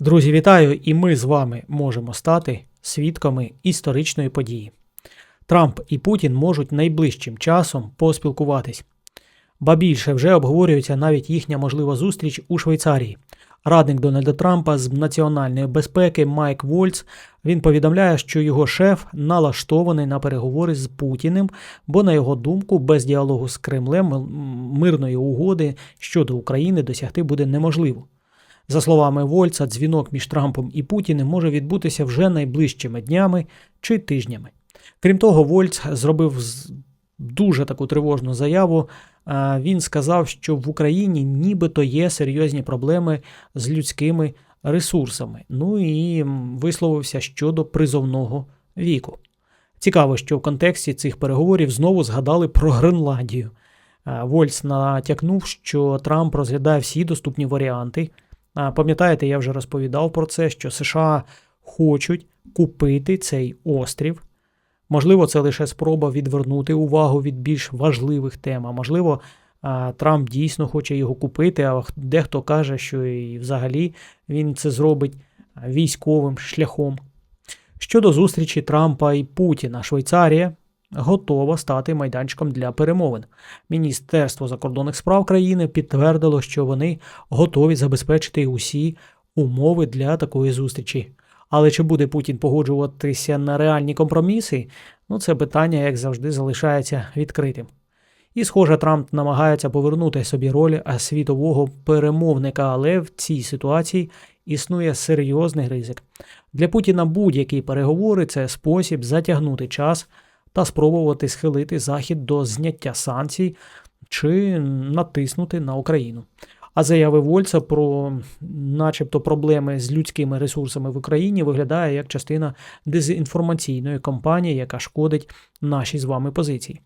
Друзі, вітаю! І ми з вами можемо стати свідками історичної події. Трамп і Путін можуть найближчим часом поспілкуватись. Ба більше вже обговорюється навіть їхня можлива зустріч у Швейцарії. Радник Дональда Трампа з національної безпеки Майк Вольц він повідомляє, що його шеф налаштований на переговори з Путіним, бо, на його думку, без діалогу з Кремлем мирної угоди щодо України досягти буде неможливо. За словами Вольца, дзвінок між Трампом і Путіним може відбутися вже найближчими днями чи тижнями. Крім того, Вольц зробив дуже таку тривожну заяву. Він сказав, що в Україні нібито є серйозні проблеми з людськими ресурсами. Ну і висловився щодо призовного віку. Цікаво, що в контексті цих переговорів знову згадали про Гренландію. А, Вольц натякнув, що Трамп розглядає всі доступні варіанти. Пам'ятаєте, я вже розповідав про це, що США хочуть купити цей острів. Можливо, це лише спроба відвернути увагу від більш важливих тем. А можливо, Трамп дійсно хоче його купити, а дехто каже, що і взагалі він це зробить військовим шляхом. Щодо зустрічі Трампа і Путіна, Швейцарія готова стати майданчиком для перемовин. Міністерство закордонних справ країни підтвердило, що вони готові забезпечити усі умови для такої зустрічі. Але чи буде Путін погоджуватися на реальні компроміси? Ну, це питання, як завжди, залишається відкритим. І, схоже, Трамп намагається повернути собі роль світового перемовника, але в цій ситуації існує серйозний ризик. Для Путіна будь-які переговори це спосіб затягнути час та спробувати схилити Захід до зняття санкцій чи натиснути на Україну. А заяви Вольца про, начебто, проблеми з людськими ресурсами в Україні виглядає як частина дезінформаційної кампанії, яка шкодить нашій з вами позиції.